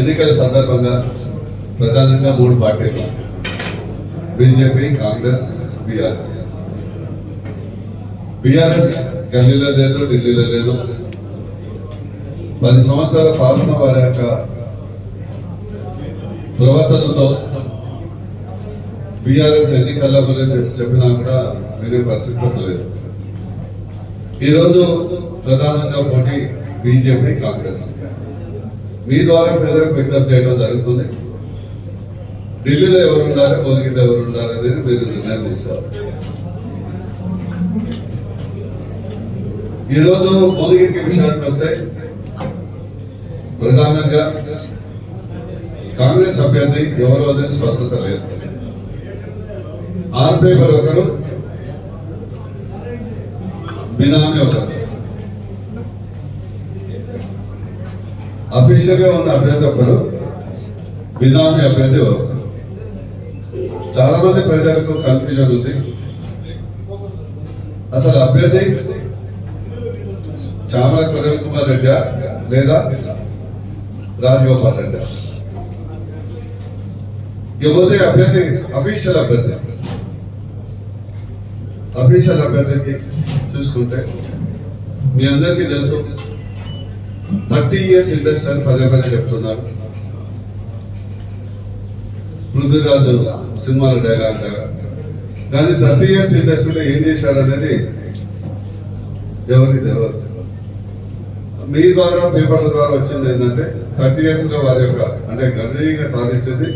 ఎన్నికల సందర్భంగా ప్రధానంగా మూడు పార్టీలు. BJP Congress BRS. బీఆర్ఎస్ గల్లీలో లేదు ఢిల్లీలో లేదు. పది సంవత్సరాల పాలన వారి యొక్క ప్రవర్తనతో బీఆర్ఎస్ ఎన్నికల గురించి చెప్పినా కూడా వినే పరిస్థితి లేదు. ఈరోజు ప్రధానంగా పోటీ బీజేపీ కాంగ్రెస్. మీ ద్వారా ప్రజలకు విజ్ఞప్తి చేయడం జరుగుతుంది. ఢిల్లీలో ఎవరు ఉండాలి భువనగిరిలో ఎవరు ఉండాలి అనేది మీరు నిర్ణయం తీసుకోవాలి ఈరోజు భువనగిరికి విషయానికి వస్తే ప్రధానంగా కాంగ్రెస్ అభ్యర్థి ఎవరు అనేది స్పష్టత లేదు. ఆన్ ఒకరు బినామీ ఒకరు. అఫీషియల్గా ఉన్న అభ్యర్థి ఒకరు బినామీ అభ్యర్థి ఒకరు చాలా మంది ప్రజలకు కన్ఫ్యూజన్ ఉంది. అసలు అభ్యర్థి చామల కొరల్ కుమార్ రెడ్డి లేదా రాజగోపాల్ రెడ్డి ఇకపోతే అభ్యర్థి అఫీషియల్ అభ్యర్థి. అఫీషియల్ అభ్యర్థికి చూసుకుంటే మీ అందరికీ తెలుసు. థర్టీ ఇయర్స్ ఇండస్ట్రీ అని పదే పదే చెప్తున్నారు. పృథ్వీరాజు సినిమాలు డైలాగ్ కానీ థర్టీ ఇయర్స్ ఇండస్ట్రీలో ఏం చేశారు అనేది ఎవరికి తెలియదు మీ ద్వారా పేపర్ల ద్వారా వచ్చింది ఏంటంటే థర్టీ ఇయర్స్లో వారి యొక్క అంటే గణనీయంగా సాధించింది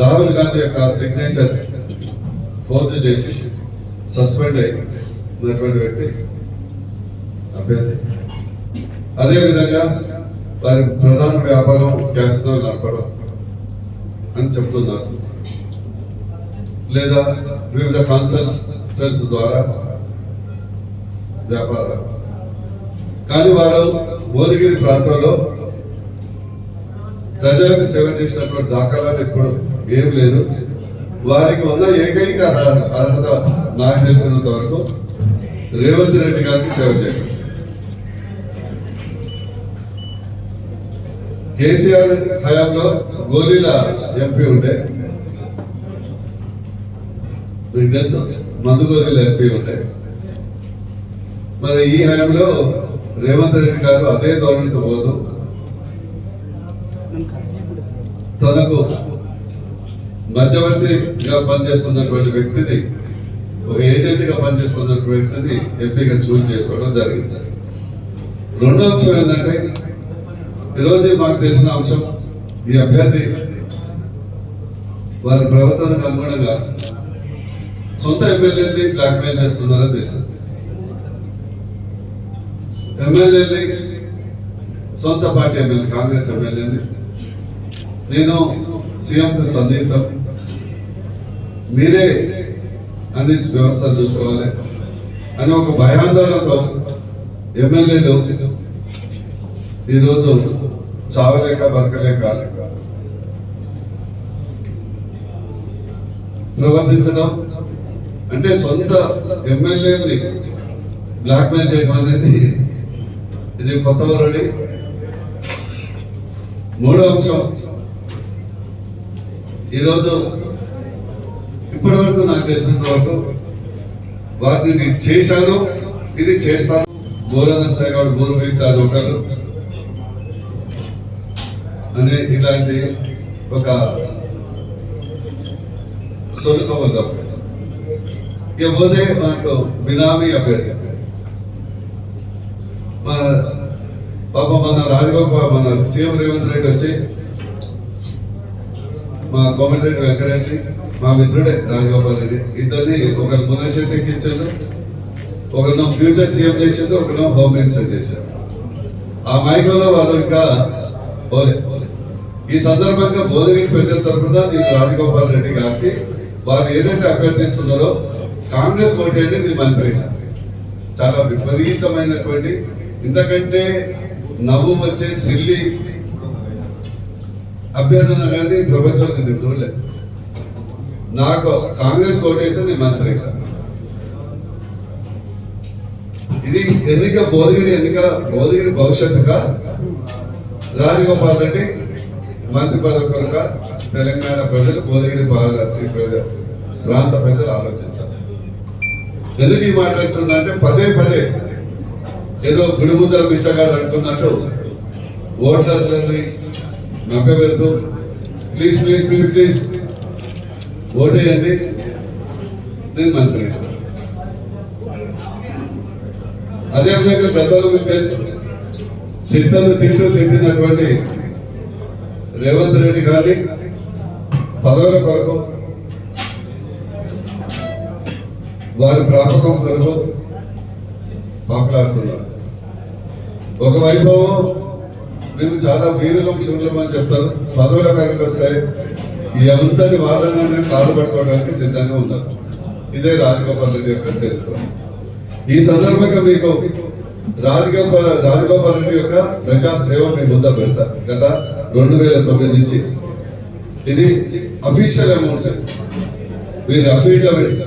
రాహుల్ గాంధీ యొక్క సిగ్నేచర్ ఫోర్జ్ చేసి సస్పెండ్ అయినటువంటి వ్యక్తి అభ్యర్థి. అదేవిధంగా వారి ప్రధాన వ్యాపారం క్యాసినో నడపడం అని చెప్తున్నారు. లేదా వివిధ కన్సల్టెంట్స్ ద్వారా వ్యాపారం. కానీ వారు భువనగిరి ప్రాంతంలో ప్రజలకు సేవ చేసినటువంటి దాఖలాలు ఇప్పుడు ఏం లేదు. వారికి ఉన్న ఏకైక అర్హత నాకు తెలిసినంత వరకు రేవంత్ రెడ్డి గారికి సేవ చేయడం కేసీఆర్ హయాంలో గోలీల ఎంపీ ఉండే. మీకు తెలుసు మందు గోలీల ఎంపీ ఉండే. మరి ఈ హయాంలో రేవంత్ రెడ్డి గారు అదే ధోరణితో పోదు. తనకు మధ్యవర్తిగా పనిచేస్తున్నటువంటి వ్యక్తిని ఒక ఏజెంట్గా పనిచేస్తున్నటువంటి వ్యక్తిని ఎంపీగా చూజ్ చేసుకోవడం జరిగింది. రెండో అంశం ఏంటంటే ఈరోజు మాకు తెలిసిన అంశం ఈ అభ్యర్థి వారి ప్రవర్తనకు అనుగుణంగా సొంత ఎమ్మెల్యేని బ్లాక్మెయిల్ చేస్తున్నారని తెలుసు. ఎమ్మెల్యేని సొంత పార్టీ ఎమ్మెల్యే కాంగ్రెస్ ఎమ్మెల్యేని నేను సీఎంకు సన్నిహితం. మీరే అన్ని వ్యవస్థలు చూసుకోవాలి అని ఒక భయాందోళనతో ఎమ్మెల్యేలు ఈరోజు చావలేక బతకలేక ప్రవర్తించడం అంటే సొంత ఎమ్మెల్యేని బ్లాక్మెయిల్ చేయడం అనేది ఇది కొత్త వరడి మూడో అంశం. ఈరోజు ఇప్పటి వరకు నాకు తెలిసినంత వరకు వారిని నేను చేశాను ఇది చేస్తాను. బోరన సేగాడు బోరు మిగతా లోకాలు అనే ఇలాంటి ఒక సొలుక వల్ల ఇక పోతే మనకు బినామీ అభ్యర్థి. మన పాప మన రాజగోపాల్ మన సీఎం రేవంత్ రెడ్డి వచ్చి మా కోమటిరెడ్డి వెంకరెడ్డి మా మిత్రుడే రాజగోపాల్ రెడ్డి ఇద్దరిని ఒకరు మునశెట్టి ఎక్కించారు ఒకరినో ఫ్యూచర్ సీఎం చేసిండు ఒకరినో హోమ్ మినిస్టర్ చేశారు ఆ మైకంలో వాళ్ళు ఇంకా పోలే. ఈ సందర్భంగా బోధగిరి ప్రజల తరఫున నేను రాజగోపాల్ రెడ్డి గారికి వారు ఏదైతే అభ్యర్థిస్తున్నారో కాంగ్రెస్ ఓటేది నీ మంత్రి. చాలా విపరీతమైనటువంటి ఇంతకంటే నవ్వు వచ్చే సిల్లి అభ్యర్థన కానీ ప్రపంచం నేను చూడలేదు. నాకు కాంగ్రెస్ ఓటేస్తే నీ మంత్రి. ఇది ఎన్నిక బోధగిరి ఎన్నిక బోధగిరి భవిష్యత్తుగా రాజగోపాల్ రెడ్డి మంత్రి పదవి కొరక తెలంగాణ ప్రజలు భువనగిరి ప్రాంత ప్రజలు ఆలోచించాలి. ఎందుకు ఈ మాట పదే పదే ఏదో గుడిముద్దర పిచ్చగాడు అంటున్నట్టు ఓట్లని మభ్యపెడుతూ ప్లీజ్ ప్లీజ్ ప్లీజ్ ప్లీజ్ ఓటేయండి నేను మంత్రి అదేవిధంగా గతంలో మీకు తెలుసు తిట్టలు తింటూ తిట్టినటువంటి రేవంత్ రెడ్డి గారిని పదవుల కొరకు వారి ప్రాపకం కొరకు మాట్లాడుతున్నారు ఒకవైపు మేము చాలా వీరులం శివులం అని చెప్తారు. పదవుల కనుక వస్తాయి ఈ అంతటి వాళ్ళని కాలు పట్టుకోవడానికి సిద్ధంగా ఉన్నారు. ఇదే రాజగోపాల్ రెడ్డి యొక్క చరిత్ర. ఈ సందర్భంగా మీకు రాజగోపాల్ రాజగోపాల్ రెడ్డి యొక్క ప్రజా సేవ మీ ముందు పెడతా. గత రెండు వేల తొమ్మిది నుంచి. ఇది అఫీషియల్ అమౌంట్స్ వీరి అఫిడవిట్స్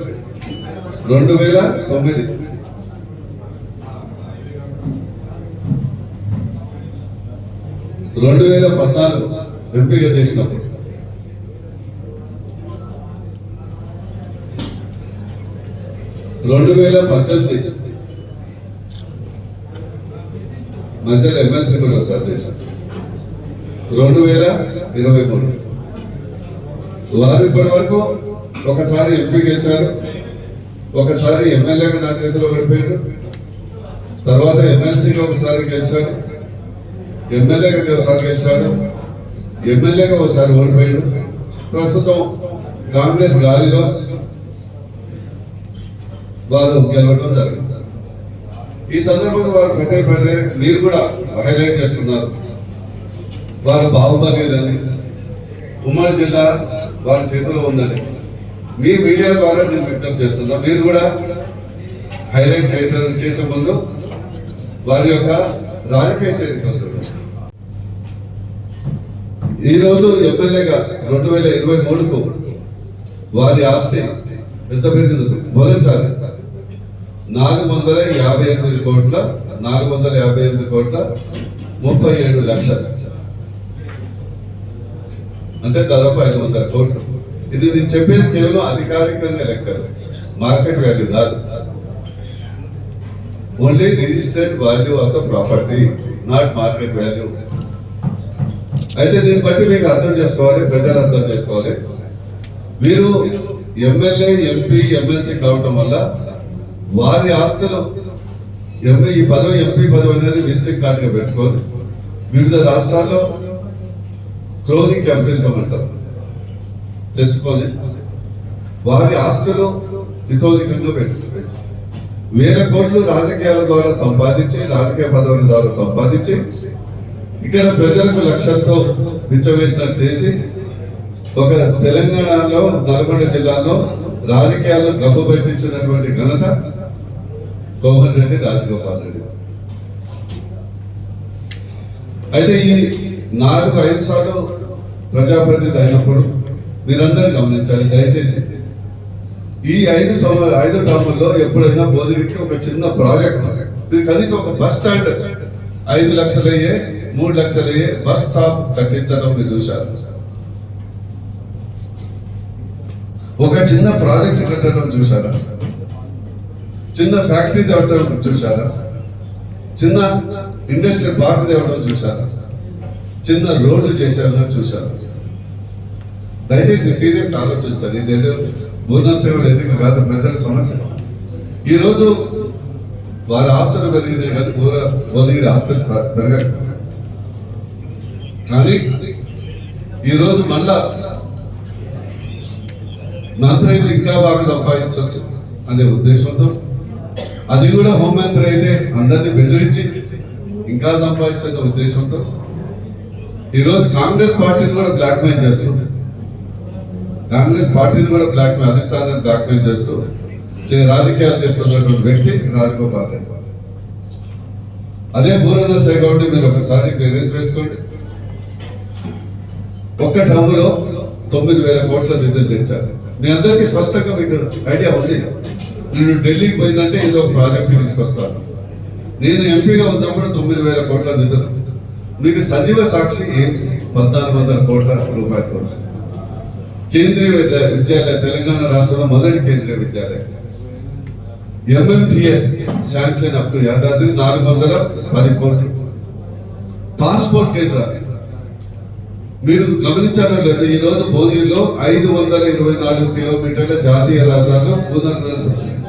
రెండు వేల తొమ్మిది. రెండు వేల పద్నాలుగు ఎంపిక చేసినప్పుడు రెండు వేల పద్దెనిమిది మధ్యలో ఎమ్మెల్సీ కూడా ఒకసారి చేశారు. రెండు వేల ఇరవై మూడు. వారు ఇప్పటి వరకు ఒకసారి ఎంపీ గెలిచాడు ఒకసారి ఎమ్మెల్యేగా నా చేతిలో పడిపోయాడు తర్వాత ఎమ్మెల్సీగా ఒకసారి గెలిచాడు ఎమ్మెల్యేగా ఒకసారి గెలిచాడు ఎమ్మెల్యేగా ఒకసారి ఓడిపోయాడు. ప్రస్తుతం కాంగ్రెస్ గాలిలో వారు గెలవడం జరిగింది. ఈ సందర్భంగా వారు ప్రతి పదే మీరు కూడా హైలైట్ చేస్తున్నారు. వారు బాగుపడలేదని ఉమ్మడి జిల్లా వారి చేతిలో ఉందని మీ మీడియా ద్వారా నేను విజ్ఞప్తి చేస్తున్నా మీరు కూడా హైలైట్ చేయడం చేసే ముందు వారి యొక్క రాజకీయ చరిత్ర ఈరోజు ఎమ్మెల్యేగా రెండు వేల ఇరవై మూడుకు వారి ఆస్తి ఎంత పెరిగింది మొదటిసారి నాలుగు వందల యాభై ఎనిమిది కోట్ల నాలుగు వందల యాభై ఎనిమిది కోట్ల ముప్పై ఏడు లక్షలు. అంటే దాదాపు ఐదు వందల కోట్లు. ఇది నేను చెప్పేది కేవలం అధికారికంగా లెక్కలు. మార్కెట్ వాల్యూ కాదు. Only registered value of the property not market value అయితే దీన్ని బట్టి మీకు అర్థం చేసుకోవాలి ప్రజలు అర్థం చేసుకోవాలి. మీరు ఎమ్మెల్యే ఎంపీ ఎమ్మెల్సీ కావటం వల్ల వారి ఆస్తులు ఎంపీ ఈ పదవి ఎంపీ పదవి అనేది విజిటింగ్ కార్డుగా పెట్టుకొని వివిధ రాష్ట్రాల్లో క్లోదింగ్ కంపెనీస్ అంటారు. తెచ్చుకొని వారి ఆస్తులు హితోధికంగా పెట్టుకోవచ్చు వేల కోట్లు రాజకీయాల ద్వారా సంపాదించి రాజకీయ పదవుల ద్వారా సంపాదించి ఇక్కడ ప్రజలకు లక్ష్యంతో పిచ్చవేసినట్టు చేసి ఒక తెలంగాణలో నల్గొండ జిల్లాలో రాజకీయాల్లో గబ్బు పెట్టించినటువంటి ఘనత కోమన్ రెడ్డి రాజగోపాల్ రెడ్డి. అయితే ఈ నాలుగు ఐదు సార్లు ప్రజాప్రతినిధి అయినప్పుడు మీరందరూ గమనించాలి దయచేసి. ఈ ఐదు సంవత్సరాలు ఐదు టర్ముల్లో ఎప్పుడైనా బోధికి ఒక చిన్న ప్రాజెక్ట్. మీరు కనీసం ఒక బస్ స్టాండ్ ఐదు లక్షలు అయ్యే మూడు లక్షలు అయ్యే బస్ స్టాప్ కట్టించడం మీరు చూశారు. ఒక చిన్న ప్రాజెక్ట్ కట్టడం చూసారా చిన్న ఫ్యాక్టరీ తేవడం చూసారా చిన్న ఇండస్ట్రీ పార్క్ తేవడం చూసారా చిన్న రోడ్లు చేశారో చూశారు. దయచేసి సీరియస్ ఆలోచించండి. ఇదేదో పూర్ణసేవుడు ఎదుగు కాదు ప్రజల సమస్య. ఈ రోజు వారి ఆస్తులు పెరిగితే కానీ పూర భువనగిరి ఆస్తులు పెరగదు కానీ ఈరోజు మళ్ళా మంత్రి అయితే ఇంకా బాగా సంపాదించవచ్చు అనే ఉద్దేశంతో అది కూడా హోంమంత్రి అయితే అందరినీ బెదిరించి ఇంకా సంపాదించే ఉద్దేశంతో ఈరోజు కాంగ్రెస్ పార్టీని కూడా బ్లాక్ మెయిల్ చేస్తుంది కాంగ్రెస్ పార్టీని కూడా బ్లాక్ బ్లాక్మెయిల్ అధిష్టానాన్ని బ్లాక్మెయిల్ చేస్తూ రాజకీయాలు చేస్తున్నటువంటి వ్యక్తి రాజగోపాల్ రెడ్డి. అదే బూరన్న గౌడ్ని మీరు ఒకసారి రిలీజ్ వేసుకోండి. ఒక్క టర్ములో తొమ్మిది వేల కోట్ల నిధులు తెచ్చారు. మీ అందరికీ స్పష్టంగా మీకు ఐడియా ఉంది. నేను ఢిల్లీకి పోయిందంటే ఏదో ఒక ప్రాజెక్ట్ తీసుకొస్తాను. నేను ఎంపీగా ఉన్నప్పుడు తొమ్మిది వేల కోట్ల నిధులు మీకు సజీవ సాక్షి ఎయిమ్స్ పద్నాలుగు వందల కోట్ల రూపాయలు కేంద్రీయ విద్యాలయ తెలంగాణ రాష్ట్రంలో మొదటి కేంద్రీయ విద్యాలయం. MMTS sanction up to Yadadri నాలుగు వందల పది కోట్లు. పాస్పోర్ట్ కేంద్ర. మీరు గమనించారో లేదు ఈ రోజు భోగిలో ఐదు వందల ఇరవై నాలుగు కిలోమీటర్ల జాతీయ రహదారిలో పూర్ణ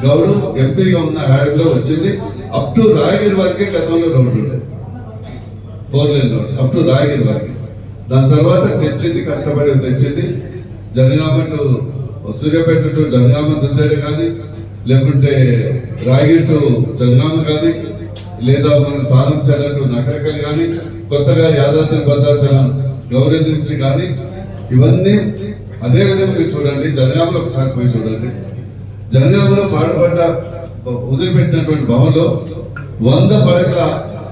గౌడు ఎంపీగా ఉన్న హయాంలో వచ్చింది. అప్ టు రాయగిరి వరకే గతంలో రోడ్డు ఉండేది four lane road up to Rayagiri వరకు దాని తర్వాత తెచ్చింది కష్టపడి తెచ్చింది జనగామ టు సూర్యాపేట టు జనగామ దుద్దేడు కానీ లేకుంటే రాయగిరి టు జనగామ కానీ లేదా మన తానం టు నకరకలు కానీ కొత్తగా యాదాద్రి భద్రాచలం గౌరవ నుంచి కానీ ఇవన్నీ అదే విధంగా మీరు చూడండి. జనగామలో ఒకసారి పోయి చూడండి. జనగామలో పాడుపడ్డ వదిలిపెట్టినటువంటి భవన్లో వంద పడకల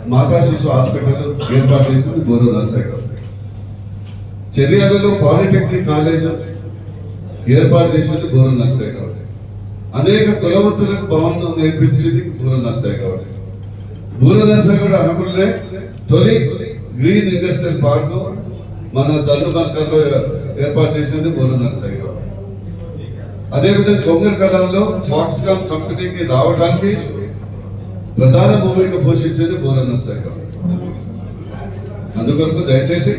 మాతా శిశు హాస్పిటల్ ఏర్పాటు చేసింది బోరు నర్సయ్య గారు చర్యాలలో పాలిటెక్నిక్ కాలేజ్ ఏర్పాటు చేసింది బోరు నర్సయ్య గారు అనేక కులవృత్తులకు భవనం నేర్పించింది బూర నర్సయ్య గారు బూర నర్సయ్య గారు అనుకునే తొలి గ్రీన్ ఇండస్ట్రియల్ పార్క్ మన దండుమర్కల్లో ఏర్పాటు చేసింది బూర నర్సయ్య కావాలి అదేవిధంగా కొంగర్ కాలంలో ఫాక్స్కాన్ కంపెనీకి రావడానికి ప్రధాన భూమిక పోషించేది బూర శాఖ అందుకొరకు దయచేసి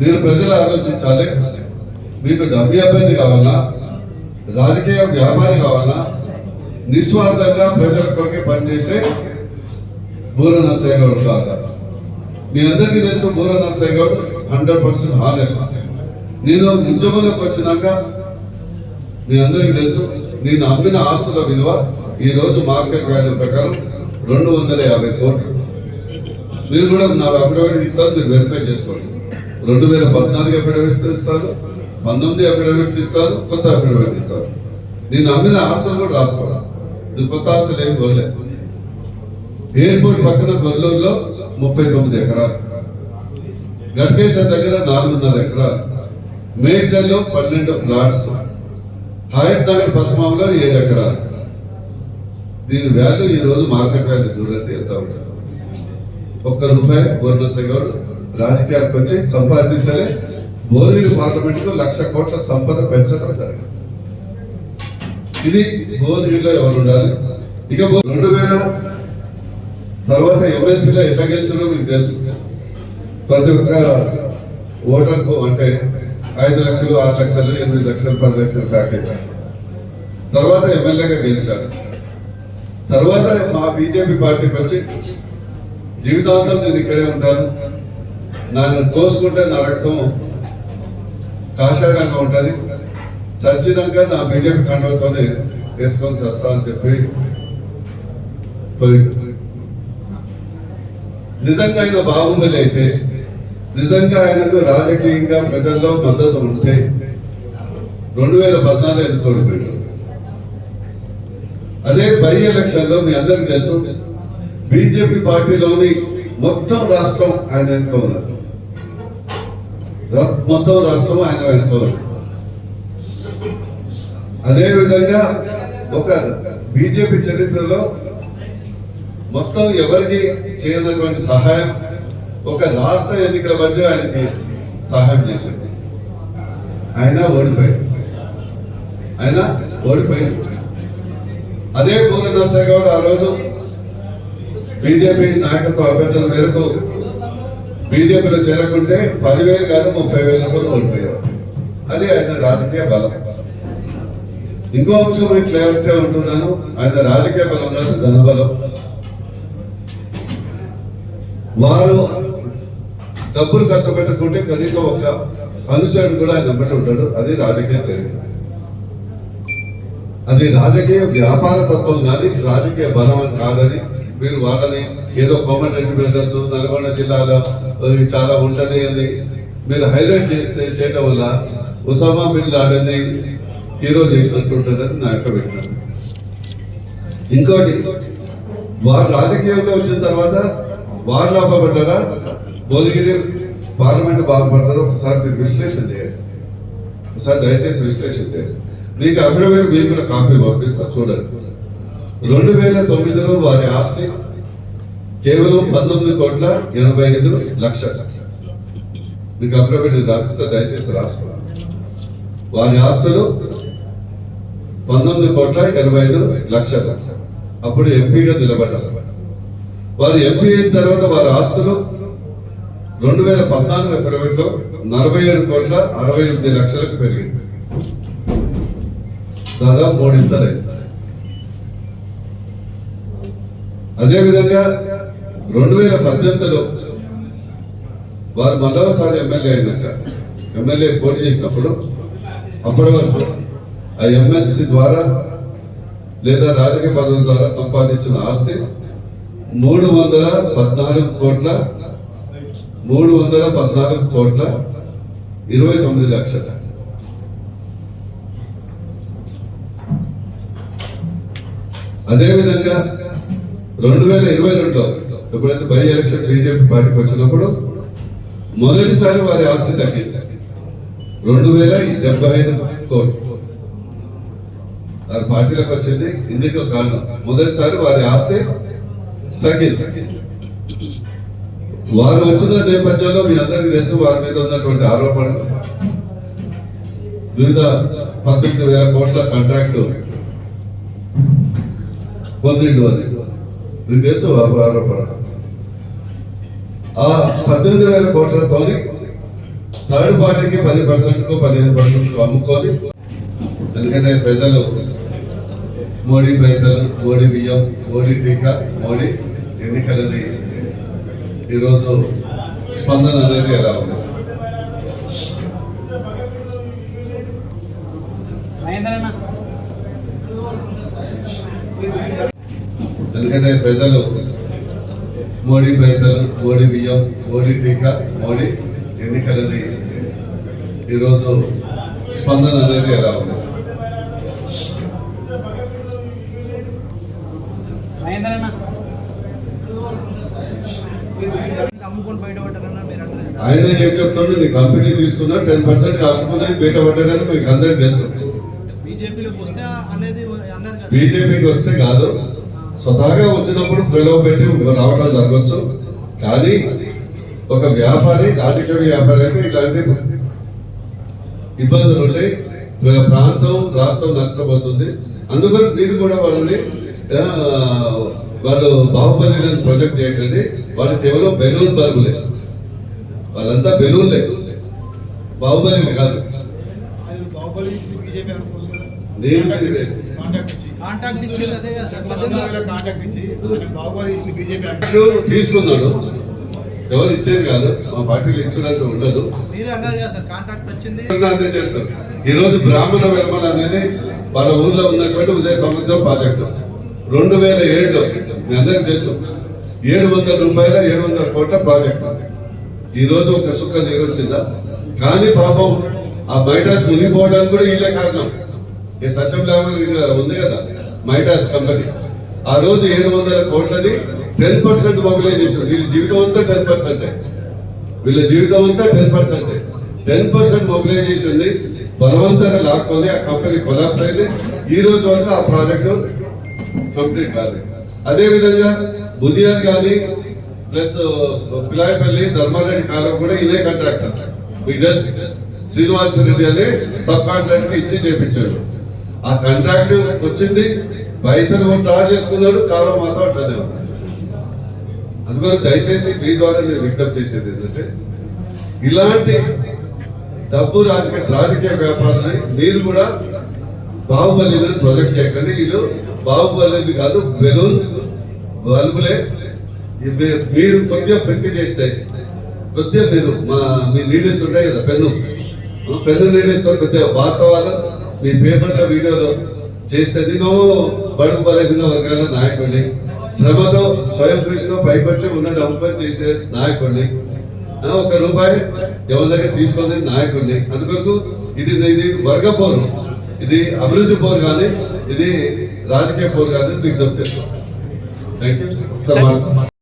మీరు ప్రజలు ఆలోచించాలి. మీకు డబ్బు అభ్యర్థి కావాలా రాజకీయ వ్యాపారి కావాలా నిస్వార్థంగా ప్రజల కొరకే పనిచేసే బూర నరసయ్య గౌడ్ కాదా మీ అందరికీ తెలుసు Boora Narsaiah Goud hundred percent honest నేను ఉద్యమంలోకి వచ్చినాక మీ అందరికీ తెలుసు నేను అమ్మిన ఆస్తుల విలువ ఈరోజు మార్కెట్ వాల్యూ ప్రకారం రెండు వందల యాభై కోట్లు. మీరు కూడా నా అఫిడవిట్ ఇస్తారు మీరు వెరిఫై చేసుకోండి. రెండు వేల పద్నాలుగు అఫిడవిట్ ఇస్తారు పంతొమ్మిది అఫిడవిట్ ఇస్తారు కొత్త అఫిడవిట్ ఇస్తారు. నేను అమ్మిన ఆస్తులు కూడా రాసుకోవాలి. ఇది కొత్త ఆస్తులు ఏం కొనలే. ఎయిర్పోర్ట్ పక్కన గొల్లూరులో ముప్పై తొమ్మిది ఎకరాలు. గట్కేశ్వర్ దగ్గర నాలుగున్నర ఎకరాలు. మేడ్చల్లో పన్నెండు ప్లాట్స్. హయత్ నగర్ పశ్చిమంలో ఏడు ఎకరాలు. దీని వాల్యూ ఈ రోజు మార్కెట్ వాల్యూ చూడండి ఎంత ఉంటుంది. ఒక్క రూపాయి బోర్నస్ గౌడ్ రాజకీయాలకు వచ్చి సంపాదించలే. భువనగిరి పార్లమెంట్కు లక్ష కోట్ల సంపద పెంచడం జరిగింది. ఇది భువనగిరిలో ఎవరు ఉండాలి? ఇక రెండు వేల తర్వాత ఎంఎస్సీలో ఎట్లా గెలిచినో మీకు తెలుసు. ప్రతి ఒక్క ఓటర్కు అంటే ఐదు లక్షలు ఆరు లక్షలు ఎనిమిది లక్షలు పది లక్షలు ప్యాకేజ్. తర్వాత ఎమ్మెల్యేగా గెలిచాడు తర్వాత మా బీజేపీ పార్టీకి వచ్చి జీవితాంతం నేను ఇక్కడే ఉంటాను. నన్ను కోసుకుంటే నా రక్తం కాషాయంగా ఉంటుంది. సచ్చినాక నా బీజేపీ కండవతోనే వేసుకొని చేస్తానని చెప్పి నిజంగా ఆయన బాగుందని అయితే నిజంగా ఆయనకు రాజకీయంగా ప్రజల్లో మద్దతు ఉంటే రెండు వేల పద్నాలుగు ఎన్నుకోడిపోయాడు అదే బై ఎలక్షన్లో మీ అందరికి తెలుసు బీజేపీ పార్టీలోని మొత్తం రాష్ట్రం ఆయన వెనుక ఉన్నారు మొత్తం రాష్ట్రం ఆయన వెనుక ఉన్నారు అదే విధంగా ఒక బీజేపీ చరిత్రలో మొత్తం ఎవరికి చేయనటువంటి సహాయం ఒక రాష్ట్ర ఎన్నికల మధ్య ఆయనకి సహాయం చేసింది ఆయన ఓడిపోయాడు. ఆయన ఓడిపోయాడు. అదే భూమి నరసయ్య గౌడ్ ఆ రోజు బీజేపీ నాయకత్వ అభ్యర్థుల మేరకు బీజేపీలో చేరకుంటే పదివేలు కాదు ముప్పై వేలతో ఓడిపోయారు. అది ఆయన రాజకీయ బలం. ఇంకో అంశం మీకు క్లారిటీ ఉంటున్నాను. ఆయన రాజకీయ బలం కాదు ధనబలం. వారు డబ్బులు ఖర్చు పెట్టకుంటే కనీసం ఒక అనుచరుడు కూడా ఆయన వెంబడి ఉంటాడు. అది రాజకీయ చరిత్ర. అది రాజకీయ వ్యాపార తత్వం కాదు రాజకీయ బలం కాదని మీరు వాళ్ళని ఏదో కోమటిరెడ్డి బ్రదర్స్ నల్గొండ జిల్లాలో చాలా ఉంటది అని మీరు హైలైట్ చేస్తే చేయటం వల్ల ఉసామా బిన్ లాడెన్ని హీరో చేసినట్టుంటుందని నా యొక్క విజ్ఞానం. ఇంకోటి వారు రాజకీయంలో వచ్చిన తర్వాత వారు లాభపడ్డారా భువనగిరి పార్లమెంట్ బాగుపడతారో ఒకసారి మీరు విశ్లేషణ చేయాలి. ఒకసారి దయచేసి విశ్లేషణ చేయాలి. మీకు అఫిడవిట్ మీకు కూడా కాపీ పంపిస్తా చూడండి. రెండు వేల తొమ్మిదిలో వారి ఆస్తి కేవలం పంతొమ్మిది కోట్ల ఎనభై ఐదు లక్ష మీకు అఫిడవిట్ రాసిస్తే దయచేసి రాసుకోండి వారి ఆస్తులు పంతొమ్మిది కోట్ల ఎనభై ఐదు లక్ష అప్పుడు ఎంపీగా నిలబడ్డారు. వారు ఎంపీ అయిన తర్వాత వారి ఆస్తులు రెండు వేల పద్నాలుగు అఫిడవిట్లో నలభై ఏడు కోట్ల అరవై ఎనిమిది లక్షలకు పెరిగింది. దాదాపు మూడింతలే అదేవిధంగా రెండు వేల పద్దెనిమిదిలో వారు మళ్ళొకసారి ఎమ్మెల్యే అయినాక ఎమ్మెల్యే పోటీ చేసినప్పుడు అప్పటి వరకు ఆ ఎమ్మెల్సీ ద్వారా లేదా రాజకీయ పదవుల ద్వారా సంపాదించిన ఆస్తి మూడు వందల పద్నాలుగు కోట్ల మూడు వందల పద్నాలుగు కోట్ల ఇరవై తొమ్మిది లక్షలు. అదేవిధంగా రెండు వేల ఇరవై రెండులో ఎప్పుడైతే బై ఎలక్షన్ బీజేపీ పార్టీకి వచ్చినప్పుడు మొదటిసారి వారి ఆస్తి తగ్గింది. రెండు వేల డెబ్బై ఐదు కోట్లు వారి పార్టీలోకి వచ్చింది. ఇందుకు కారణం మొదటిసారి వారి ఆస్తి తగ్గింది. వారు వచ్చిన నేపథ్యంలో మీ అందరికీ తెలుసు వారి మీద ఉన్నటువంటి ఆరోపణలు. వివిధ పద్దెనిమిది వేల కోట్ల కాంట్రాక్టు పొందిండు అది. మీకు తెలుసు ఆ ఆరోపణ ఆ పద్దెనిమిది వేల కోట్లతోని థర్డ్ పార్టీకి పది పర్సెంట్కు పదిహేను పర్సెంట్కు అమ్ముకొని ఎందుకంటే ప్రజలు మోడీ పైసలు మోడీ బియ్యం మోడీ టీకా మోడీ ఎన్నికలని ఈరోజు స్పందన అనేది ఎలా ఉంది? ఎందుకంటే ప్రజలు మోడీ పైసలు మోడీ బియ్యం మోడీ టీకా మోడీ ఎన్నికలని ఈరోజు స్పందన అనేది ఎలా ఉంది? ఆయన ఏం చెప్తాడు? నీ కంపెనీ తీసుకున్నా టెన్ పర్సెంట్ అనుకున్నది బయట పడ్డాడని మీకు అందరికి తెలుసు. బీజేపీలోకి వస్తే అనేది అన్నారు కదా బీజేపీకి వస్తే కాదు. స్వతహాగా వచ్చినప్పుడు పిలువ పెట్టి రావడం జరగచ్చు కానీ ఒక వ్యాపారి రాజకీయ వ్యాపారి అయితే ఇట్లాంటి ఇబ్బందులు ఉంటాయి ప్రాంతం రాష్ట్రం నష్టపోతుంది. అందుకని మీరు కూడా వాళ్ళని వాళ్ళు బాహుబలి ప్రొజెక్ట్ చేయకండి. వాళ్ళు కేవలం బెలూన్ బల్బులే. వాళ్ళంతా బెలూన్లే. బాహుబలి కాదు. బాహుబలి బీజేపీ తీసుకున్నాడు. ఎవరు ఇచ్చేది కాదు. మా పార్టీలు ఇచ్చినట్టు ఉండదు. మీరే అన్నారు కదా సార్ కాంటాక్ట్ వచ్చింది. అంతే చేస్తారు. ఈ రోజు బ్రాహ్మణ వెలమల అనేది వాళ్ళ ఊర్లో ఉన్నటువంటి ఉదయ సముద్రం ప్రాజెక్టు. రెండు వేల ఏడులో మీ అందరికి తెలుసు ఏడు వందల రూపాయల ఏడు వందల కోట్ల ప్రాజెక్టు. ఈ రోజు ఒక సుక్క నీరు వచ్చిందా కానీ పాపం ఆ మైటాస్ మునిగిపోవడానికి కూడా వీళ్ళే కారణం. ఈ సత్యం లాభం ఉంది కదా? మైటాస్ కంపెనీ ఆ రోజు ఏడు వందల కోట్లది టెన్ పర్సెంట్ మొబిలైజేషన్ వీళ్ళ జీవితం అంతా టెన్ పర్సెంటే వీళ్ళ జీవితం అంతా టెన్ పర్సెంటే టెన్ పర్సెంట్ మొబిలైజేషన్ని బలవంతంగా లాక్కొని ఆ కంపెనీ కొలాప్స్ అయింది. ఈ రోజు వరకు ఆ ప్రాజెక్ట్ కంప్లీట్ కాలేదు అదే విధంగా బుదియాన్ కానీ ప్లస్ పిలాయపల్లి ధర్మారెడ్డి కాలం కూడా ఇదే కాంట్రాక్టర్ ఇదే శ్రీనివాస శ్రీనివాస్ రెడ్డి అనే సబ్ కాంట్రాక్టర్ ఇచ్చి చేపించారు. ఆ కాంట్రాక్ట్ వచ్చింది పైసలు డ్రా చేసుకున్నాడు కాలం మాత్రం అట్లనే ఉంది. అందుకని దయచేసి మీ ద్వారా నేను విజ్ఞప్తి చేసేది ఏంటంటే ఇలాంటి డబ్బు రాజకీయ రాజకీయ వ్యాపారాన్ని మీరు కూడా బాహుబలిని ప్రొజెక్ట్ చేయకండి. వీళ్ళు బాహుబలిని కాదు బెలూన్ బల్బులే. మీరు కొద్దిగా పెట్టి చేస్తే కొద్దిగా మీరు మా మీ నీడిల్స్ ఉంటాయి కదా పెన్ను. పెన్ను నీడీస్ కొద్దిగా వాస్తవాలు మీ పేపర్లో వీడియోలో చేస్తే నేనేమో బడుగు బలహీన వర్గాల నాయకుడిని శ్రమతో స్వయం కృషితో పైకొచ్చి ఉన్నది అమ్ముకొని చేసే నాయకుడిని ఒక రూపాయి ఎవరి దగ్గర తీసుకొని నాయకుడిని అందుకొరకు ఇది ఇది వర్గ పోరు. ఇది అభివృద్ధి పోరు కానీ ఇది రాజకీయ పోరు కానీ విజ్ఞప్తి చేస్తాం థ్యాంక్ యూ